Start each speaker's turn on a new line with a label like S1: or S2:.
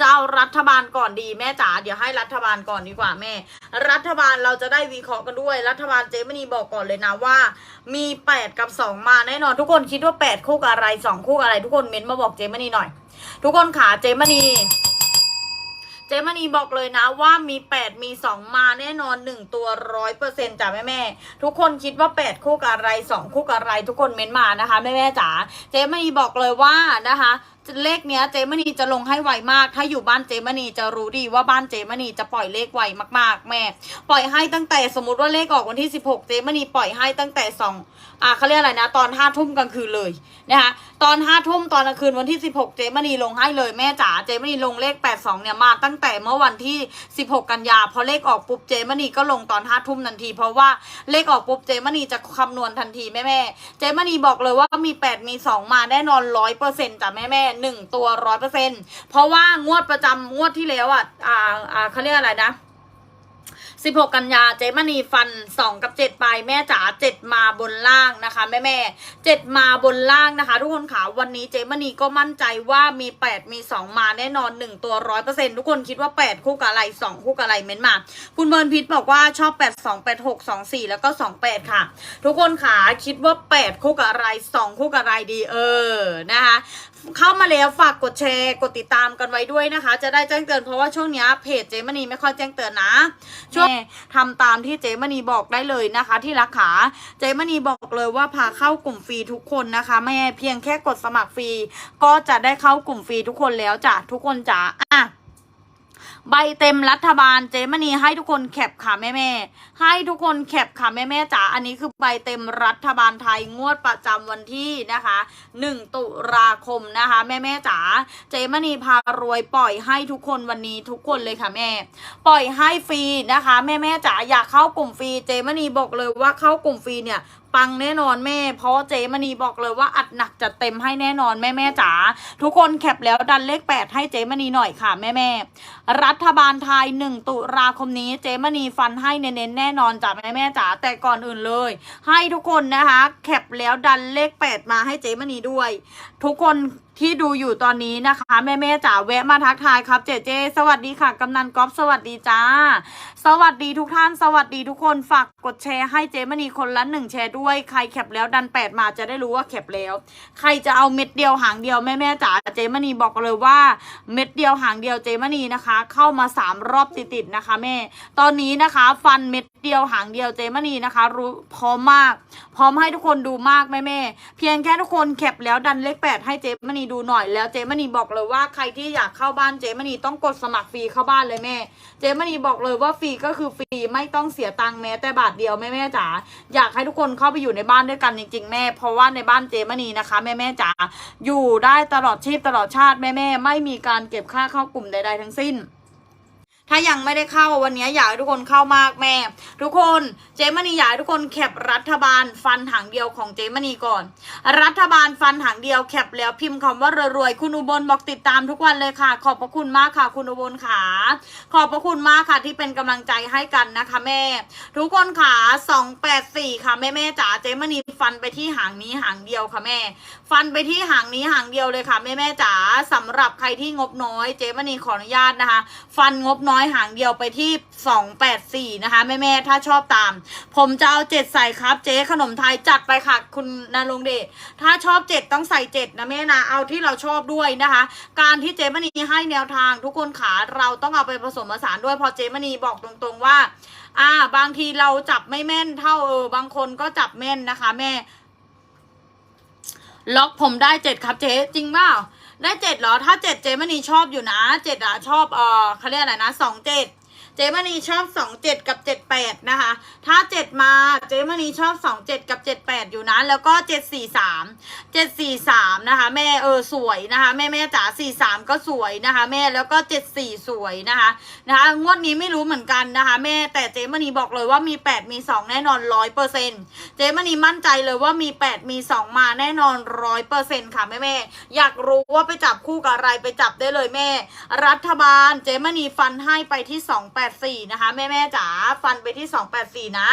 S1: จะเอารัฐบาลก่อนดีแม่จ๋าเดี๋ยวให้รัฐบาลก่อนดีกว่าแม่ รัฐบาลเราจะได้วิเคราะห์กันด้วย รัฐบาลเจมณีบอกก่อนเลยนะว่า มีแปดกับสองมาแน่นอนทุกคนคิดว่าแปดคู่กับอะไรสองคู่กับอะไร ทุกคนเม้นมาบอกเจมณีหน่อย ทุกคนขาเจมณีเจมณีบอกเลยนะว่ามี 8 มี 2 มาแน่นอน 1 ตัวร้อยเปอร์เซ็นต์จ้ะแม่แม่ทุกคนคิดว่า 8 คู่กับอะไร 2 คู่กับอะไร ทุกคนเม้นมานะคะ แม่แม่จ๋าเจมณีบอกเลยว่านะคะเลขเนี้ยเจมณีจะลงให้ไวมาก ถ้าอยู่บ้านเจมณีจะรู้ดีว่าบ้านเจมณีจะปล่อยเลขไวมาก ๆ แม่ ปล่อยให้ตั้งแต่สมมติว่าเลขออกวันที่ 16 เจมณีปล่อยให้ตั้งแต่2อ่าเขาเรียกอะไรนะ ตอน5ทุ่มกลางคืนเลยนะคะตอน5ทุ่มตอนกลางคืนวันที่ 16 เจมณีลงให้เลยแม่จ๋าเจมณีลงเลข 82 เนี่ยมาตั้งแต่เมื่อวันที่ 16 กันยาพอเลขออกปุ๊บเจมณีก็ลงตอน5ทุ่มทันที เพราะว่าเลขออกปุ๊บเจมณีจะคำนวณทันทีแม่แม่เจมณีบอกเลยว่ามี 8 มี 2 มาแน่นอน100%จ้ะแม่แม่ๆหนึ่งตัว 100%เพราะว่างวดประจำงวดที่แล้วอะอ่าอ่าเขาเรียกอะไรนะ 16 กันยาเจ๊มณีฟัน 2 กับ 7 ไปแม่จ๋า7 มาบนล่างนะคะ แม่แม่7มาบนล่างนะคะ ทุกคนค่ะวันนี้เจ๊มณีก็มั่นใจว่ามี 8 มี 2 มาแน่นอน 1 ตัว 100%ทุกคนคิดว่า 8 คู่กับอะไร 2 คู่กับอะไรเม้นมา คุณเบิร์นพิษบอกว่าชอบ 8 2 8 6 2 4 แล้วก็ 28 ค่ะ ทุกคนค่ะคิดว่า 8 คู่กับอะไร 2 คู่กับอะไรดีเออนะคะเข้ามาแล้วฝากกดแชร์กดติดตามกันไว้ด้วยนะคะ จะได้แจ้งเตือนเพราะว่าช่วงนี้เพจเจมณีไม่ค่อยแจ้งเตือนนะช่วยทำตามที่เจมณีบอกได้เลยนะคะ ที่รักขาเจมณีบอกเลยว่าพาเข้ากลุ่มฟรีทุกคนนะคะ แม่เพียงแค่กดสมัครฟรี ก็จะได้เข้ากลุ่มฟรีทุกคนแล้วจ้ะทุกคนจ๋าอะ ใบเต็มรัฐบาลเจมณีให้ทุกคนแคปค่ะแม่แม่ให้ทุกคนแคปค่ะแม่แม่จ๋าอันนี้คือใบเต็มรัฐบาลไทยงวดประจำวันที่นะคะ 1 ตุลาคมนะคะ แม่แม่จ๋าเจมณีพารวยปล่อยให้ทุกคนวันนี้ทุกคนเลยค่ะแม่ ปล่อยให้ฟรีนะคะ แม่แม่จ๋าอยากเข้ากลุ่มฟรีเจมณีบอกเลยว่าเข้ากลุ่มฟรีเนี่ย ปังแน่นอนแม่ เพราะเจมณีบอกเลยว่าอัดหนักจัดเต็มให้แน่นอนแม่แม่จ๋าทุกคนแคปแล้วดันเลขแปดให้เจมณีหน่อยค่ะแม่แม่รัฐบาลไทยหนึ่งตุลาคมนี้เจมณีฟันให้เน้นๆแน่นอนจ้ะแม่แม่จ๋าแต่ก่อนอื่นเลย ให้ทุกคนนะคะ แคปแล้วดันเลขแปดมาให้เจมณีด้วย ทุกคน ที่ดูอยู่ตอนนี้นะคะ แม่แม่จ๋าแวะมาทักทายครับเจเจ สวัสดีค่ะกำนันก๊อฟสวัสดีจ้า สวัสดีทุกท่านสวัสดีทุกคนฝากกดแชร์ให้เจมณีคนละหนึ่งแชร์ด้วยใครแคปแล้วดันแปดมาจะได้รู้ว่าแคปแล้ว ใครจะเอาเม็ดเดียวหางเดียวแม่แม่จ๋าเจมณีบอกเลยว่าเม็ดเดียวหางเดียวเจมณีนะคะ เข้ามาสามรอบติดๆนะคะ แม่ ตอนนี้นะคะ ฟันเม็ดเดียวหางเดียวเจมณีนะคะ รู้พร้อมมาก พร้อมให้ทุกคนดูมากแม่แม่เพียงแค่ทุกคนแคปแล้วดันเลขแปดให้เจมณีดูหน่อยแล้วเจมณีบอกเลยว่าใครที่อยากเข้าบ้านเจมณีต้องกดสมัครฟรีเข้าบ้านเลยแม่ เจมณีบอกเลยว่าฟรีก็คือฟรีไม่ต้องเสียตังค์แม้แต่บาทเดียวแม่แม่จ๋าอยากให้ทุกคนเข้าไปอยู่ในบ้านด้วยกันจริงๆแม่ เพราะว่าในบ้านเจมณีนะคะ แม่แม่จ๋าอยู่ได้ตลอดชีพตลอดชาติแม่แม่ไม่มีการเก็บค่าเข้ากลุ่มใดๆทั้งสิ้น ถ้ายังไม่ได้เข้าวันนี้อยากให้ทุกคนเข้ามากแม่ ทุกคนเจมณีอยากให้ทุกคนแคปรัฐบาลฟันหางเดียวของเจมณีก่อน รัฐบาลฟันหางเดียวแคปแล้วพิมพ์คำว่ารวยๆคุณอุบลบอกติดตามทุกวันเลยค่ะ ขอบพระคุณมากค่ะ คุณอุบลขาขอบพระคุณมากค่ะที่เป็นกำลังใจให้กันนะคะแม่ ทุกคนขา284 ค่ะแม่แม่จ๋าเจมณีฟันไปที่หางนี้หางเดียวค่ะแม่ ฟันไปที่หางนี้หางเดียวเลยค่ะแม่แม่จ๋าสำหรับใครที่งบน้อย เจมณีขออนุญาตนะคะ ฟันงบน้อยหางเดียวไปที่284นะคะแม่แม่ๆถ้าชอบตาม ผมจะเอาเจ็ดใส่ครับ เจ๊ขนมไทยจัดไปค่ะคุณนารงเดชถ้าชอบเจ็ดต้องใส่เจ็ดนะแม่นะเอาที่เราชอบด้วยนะคะ การที่เจ๊มณีให้แนวทางทุกคนขาเราต้องเอาไปผสมผสานด้วยเพอเจ๊มณีบอกตรงๆว่า อ่า บางทีเราจับไม่แม่นเท่าเออบางคนก็จับแม่นนะคะ แม่ ล็อกผมได้เจ็ดครับเจ๊จริงเปล่า ได้เจ็ดเหรอ ถ้าเจ็ดเจมันนี่ชอบอยู่นะเจ็ดอะชอบเออเขาเรียกอะไรนะสองเจ็ด เจมณีชอบสองเจ็ดกับเจ็ดแปดนะคะ ถ้าเจ็ดมาเจมณีชอบสองเจ็ดกับเจ็ดแปดอยู่นะ แล้วก็เจ็ดสี่สามเจ็ดสี่สามนะคะ แม่เออสวยนะคะ แม่แม่จ๋าสี่สามก็สวยนะคะ แม่แล้วก็เจ็ดสี่สวยนะคะนะคะงวดนี้ไม่รู้เหมือนกันนะคะ แม่แต่เจมณีบอกเลยว่ามีแปดมีสองแน่นอนร้อยเปอร์เซ็นต์เจมณีมั่นใจเลยว่ามีแปดมีสองมาแน่นอนร้อยเปอร์เซ็นต์ค่ะแม่แม่อยากรู้ว่าไปจับคู่กับอะไรไปจับได้เลยแม่ รัฐบาลเจมณีฟันให้ไปที่สองแปดสี่นะคะ แม่แม่จ๋าฟันไปที่สองแปดสี่นะ